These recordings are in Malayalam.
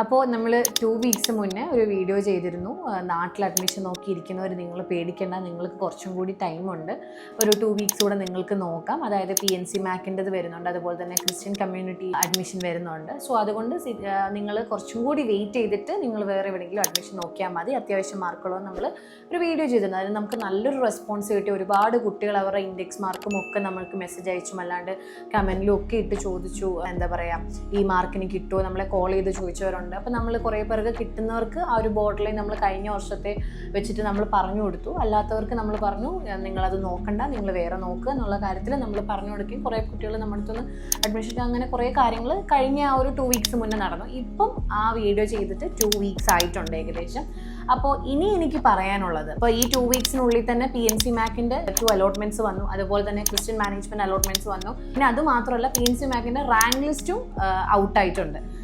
അപ്പോൾ നമ്മൾ ടു വീക്സ് മുന്നേ ഒരു വീഡിയോ ചെയ്തിരുന്നു. നാട്ടിൽ അഡ്മിഷൻ നോക്കിയിരിക്കുന്നവർ നിങ്ങൾ പേടിക്കേണ്ട നിങ്ങൾക്ക് കുറച്ചും കൂടി ടൈമുണ്ട് ഒരു ടു വീക്സ് കൂടെ നിങ്ങൾക്ക് നോക്കാം. അതായത് പി എൻ സി മാക്കിന്റെത് വരുന്നുണ്ട് അതുപോലെ തന്നെ ക്രിസ്ത്യൻ കമ്മ്യൂണിറ്റി അഡ്മിഷൻ വരുന്നുണ്ട്. സോ അതുകൊണ്ട് നിങ്ങൾ കുറച്ചും കൂടി വെയിറ്റ് ചെയ്തിട്ട് നിങ്ങൾ വേറെ എവിടെയെങ്കിലും അഡ്മിഷൻ നോക്കിയാൽ മതി. അത്യാവശ്യം മാർക്കുകളോ നമ്മൾ ഒരു വീഡിയോ ചെയ്തിരുന്നു. അതിന് നമുക്ക് നല്ലൊരു റെസ്പോൺസ് കിട്ടി. ഒരുപാട് കുട്ടികൾ അവരുടെ ഇൻഡെക്സ് മാർക്കും ഒക്കെ നമ്മൾക്ക് മെസ്സേജ് അയച്ചും. അല്ലാണ്ട് കമന്റിലും ഒക്കെ ഇട്ട് ചോദിച്ചു. എന്താ പറയുക ഈ മാർക്കിന് കിട്ടുമോ നമ്മളെ കോൾ ചെയ്ത് ചോദിച്ചവരുണ്ട്. അപ്പോൾ നമ്മൾ കുറേ പേർക്ക് കിട്ടുന്നവർക്ക് ആ ഒരു ബോട്ടിലേ നമ്മൾ കഴിഞ്ഞ വർഷത്തെ വെച്ചിട്ട് നമ്മൾ പറഞ്ഞു കൊടുത്തു. അല്ലാത്തവർക്ക് നമ്മൾ പറഞ്ഞു "ഏഹ് നിങ്ങളത് നോക്കണ്ട നിങ്ങൾ വേറെ നോക്കുക എന്നുള്ള കാര്യത്തിൽ നമ്മൾ പറഞ്ഞു കൊടുക്കുകയും കുറേ കുട്ടികൾ നമ്മുടെ അടുത്തുനിന്ന് അഡ്മിഷൻ അങ്ങനെ കുറേ കാര്യങ്ങൾ കഴിഞ്ഞ ആ ഒരു ടു വീക്സ് മുന്നേ നടന്നു. ഇപ്പം ആ വീഡിയോ ചെയ്തിട്ട് ടു വീക്സ് ആയിട്ടുണ്ട് ഏകദേശം. അപ്പോൾ ഇനി എനിക്ക് പറയാനുള്ളത് അപ്പോൾ ഈ ടു വീക്സിനുള്ളിൽ തന്നെ പി എൻ സി മാക്കിന്റെ ടു അലോട്ട്മെന്റ്സ് വന്നു. അതുപോലെ തന്നെ ക്രിസ്ത്യൻ മാനേജ്മെന്റ് അലോട്ട്മെന്റ്സ് വന്നു. പിന്നെ അതുമാത്രമല്ല പി എൻ സി മാക്കിന്റെ റാങ്ക് ലിസ്റ്റും ഔട്ട്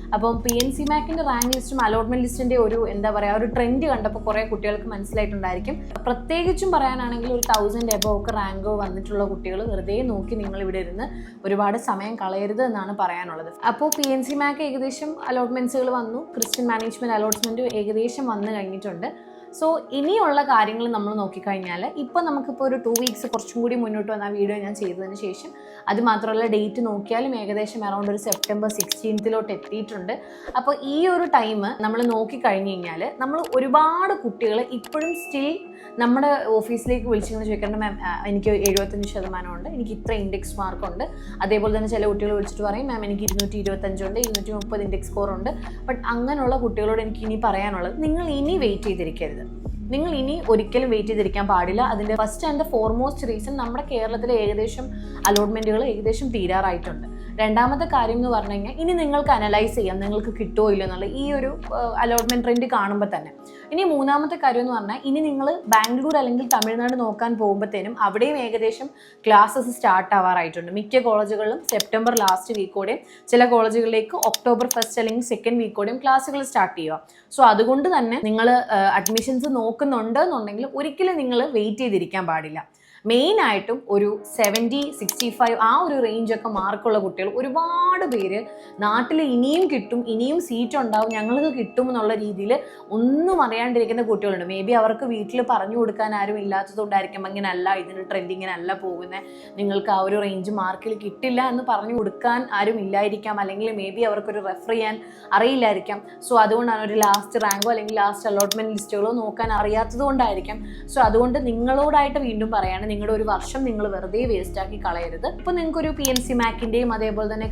ആയിട്ടുണ്ട് അപ്പം പി എൻ സി മാക്കിന്റെ റാങ്ക് ലിസ്റ്റും അലോട്ട്മെന്റ് ലിസ്റ്റിന്റെ ഒരു എന്താ പറയുക ഒരു ട്രെൻഡ് കണ്ടപ്പോൾ കുറേ കുട്ടികൾക്ക് മനസ്സിലായിട്ടുണ്ടായിരിക്കും. പ്രത്യേകിച്ചും പറയാനാണെങ്കിൽ ഒരു തൗസൻഡ് എബോ ഒക്കെ റാങ്ക് വന്നിട്ടുള്ള കുട്ടികൾ വെറുതെ നോക്കി നിങ്ങൾ ഇവിടെ ഇരുന്ന് ഒരുപാട് സമയം കളയരുത് എന്നാണ് പറയാനുള്ളത്. അപ്പോൾ പി എൻ സി മാക്ക് ഏകദേശം അലോട്ട്മെന്റ്സുകൾ വന്നു. ക്രിസ്ത്യൻ മാനേജ്മെന്റ് അലോട്ട്മെന്റ് ഏകദേശം വന്നു കഴിഞ്ഞിട്ടുണ്ട്. സോ ഇനിയുള്ള കാര്യങ്ങൾ നമ്മൾ നോക്കിക്കഴിഞ്ഞാൽ ഇപ്പോൾ നമുക്കിപ്പോൾ ഒരു ടു വീക്സ് കുറച്ചും കൂടി മുന്നോട്ട് വന്ന വീഡിയോ ഞാൻ ചെയ്തതിന് ശേഷം അത് മാത്രമല്ല ഡേറ്റ് നോക്കിയാലും ഏകദേശം അറൗണ്ട് ഒരു സെപ്റ്റംബർ സിക്സ്റ്റീൻത്തിലോട്ട് എത്തിയിട്ടുണ്ട്. അപ്പോൾ ഈ ഒരു ടൈം നമ്മൾ നോക്കിക്കഴിഞ്ഞ് കഴിഞ്ഞാൽ നമ്മൾ ഒരുപാട് കുട്ടികൾ ഇപ്പോഴും സ്റ്റിൽ നമ്മുടെ ഓഫീസിലേക്ക് വിളിച്ചിങ്ങനെ ചോദിക്കേണ്ട മാം എനിക്ക് എഴുപത്തഞ്ച് ശതമാനമുണ്ട് എനിക്ക് ഇത്ര ഇൻഡെക്സ് മാർക്കുണ്ട് അതേപോലെ തന്നെ ചില കുട്ടികൾ വിളിച്ചിട്ട് പറയും മാം എനിക്ക് ഇരുന്നൂറ്റി ഇരുപത്തഞ്ചുണ്ട് ഇരുന്നൂറ്റി മുപ്പത് ഇൻഡെക്സ് സ്കോർ ഉണ്ട്. ബട്ട് അങ്ങനെയുള്ള കുട്ടികളോട് എനിക്ക് ഇനി പറയാനുള്ളത് നിങ്ങൾ ഇനി വെയിറ്റ് ചെയ്തിരിക്കരുത്. നിങ്ങൾ ഇനി ഒരിക്കലും വെയിറ്റ് ചെയ്തിരിക്കാൻ പാടില്ല. അതിന്റെ ഫസ്റ്റ് ആൻഡ് ഫോർമോസ്റ്റ് റീസൺ നമ്മുടെ കേരളത്തിലെ ഏകദേശം അലോട്ട്മെന്റുകൾ ഏകദേശം തീരാറായിട്ടുണ്ട്. രണ്ടാമത്തെ കാര്യം എന്ന് പറഞ്ഞു കഴിഞ്ഞാൽ ഇനി നിങ്ങൾക്ക് അനലൈസ് ചെയ്യാം നിങ്ങൾക്ക് കിട്ടുമോ ഇല്ല എന്നുള്ള ഈ ഒരു അലോട്ട്മെന്റ് ട്രെൻഡ് കാണുമ്പോൾ തന്നെ. ഇനി മൂന്നാമത്തെ കാര്യം എന്ന് പറഞ്ഞാൽ ഇനി നിങ്ങൾ ബാംഗ്ലൂർ അല്ലെങ്കിൽ തമിഴ്നാട് നോക്കാൻ പോകുമ്പോഴത്തേനും അവിടെയും ഏകദേശം ക്ലാസ്സസ് സ്റ്റാർട്ട് ആവാറായിട്ടുണ്ട്. മിക്ക കോളേജുകളിലും സെപ്റ്റംബർ ലാസ്റ്റ് വീക്കോടെയും ചില കോളേജുകളിലേക്ക് ഒക്ടോബർ ഫസ്റ്റ് അല്ലെങ്കിൽ സെക്കൻഡ് വീക്കോടെയും ക്ലാസ്സുകൾ സ്റ്റാർട്ട് ചെയ്യുക. സോ അതുകൊണ്ട് തന്നെ നിങ്ങൾ അഡ്മിഷൻസ് നോക്കുന്നുണ്ട് എന്നുണ്ടെങ്കിൽ ഒരിക്കലും നിങ്ങൾ വെയിറ്റ് ചെയ്തിരിക്കാൻ പാടില്ല. മെയിൻ ആയിട്ടും ഒരു സെവന്റി സിക്സ്റ്റി ഫൈവ് ആ ഒരു റേഞ്ചൊക്കെ മാർക്കുള്ള കുട്ടികൾ ഒരുപാട് പേര് നാട്ടിൽ ഇനിയും കിട്ടും ഇനിയും സീറ്റ് ഉണ്ടാവും ഞങ്ങൾക്ക് കിട്ടും എന്നുള്ള രീതിയിൽ ഒന്നും അറിയാണ്ടിരിക്കുന്ന കുട്ടികളുണ്ട്. മേ ബി അവർക്ക് വീട്ടിൽ പറഞ്ഞു കൊടുക്കാൻ ആരും ഇല്ലാത്തതുകൊണ്ടായിരിക്കും ഇങ്ങനല്ല ഇതിന് ട്രെൻഡിങ്ങിനല്ല പോകുന്നത് നിങ്ങൾക്ക് ആ ഒരു റേഞ്ച് മാർക്കിൽ കിട്ടില്ല എന്ന് പറഞ്ഞു കൊടുക്കാൻ ആരും ഇല്ലായിരിക്കാം. അല്ലെങ്കിൽ മേ ബി അവർക്കൊരു റെഫർ ചെയ്യാൻ അറിയില്ലായിരിക്കാം. സോ അതുകൊണ്ടാണ് ഒരു ലാസ്റ്റ് റാങ്കോ അല്ലെങ്കിൽ ലാസ്റ്റ് അലോട്ട്മെന്റ് ലിസ്റ്റുകളോ നോക്കാൻ അറിയാത്തത് കൊണ്ടായിരിക്കാം. സോ അതുകൊണ്ട് നിങ്ങളോടായിട്ട് വീണ്ടും പറയാണ് നിങ്ങളുടെ ഒരു വർഷം നിങ്ങൾ വെറുതെ വേസ്റ്റ് ആക്കി കളയരുത്. ഇപ്പൊ നിങ്ങൾക്ക് ഒരു പി എം സി മാക്കിന്റെയും അതേപോലെ തന്നെ